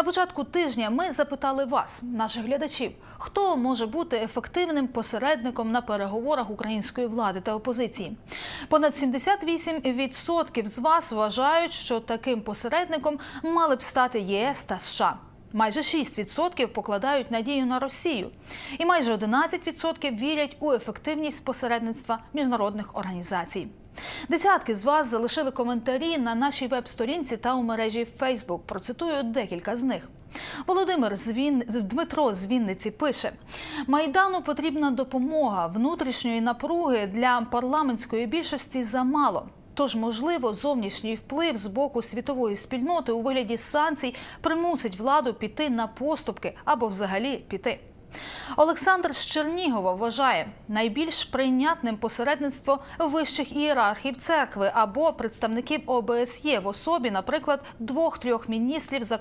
На початку тижня ми запитали вас, наших глядачів, хто може бути ефективним посередником на переговорах української влади та опозиції. Понад 78% з вас вважають, що таким посередником мали б стати ЄС та США. Майже 6% покладають надію на Росію, і майже 11% вірять у ефективність посередництва міжнародних організацій. Десятки з вас залишили коментарі на нашій веб-сторінці та у мережі Facebook. Процитую декілька з них. Володимир з Він... Дмитро з Вінниці пише: Майдану потрібна допомога внутрішньої напруги для парламентської більшості замало. Тож, можливо, зовнішній вплив з боку світової спільноти у вигляді санкцій примусить владу піти на поступки або взагалі піти. Олександр з Чернігова вважає найбільш прийнятним посередництво вищих ієрархів церкви або представників ОБСЄ в особі, наприклад, двох-трьох міністрів за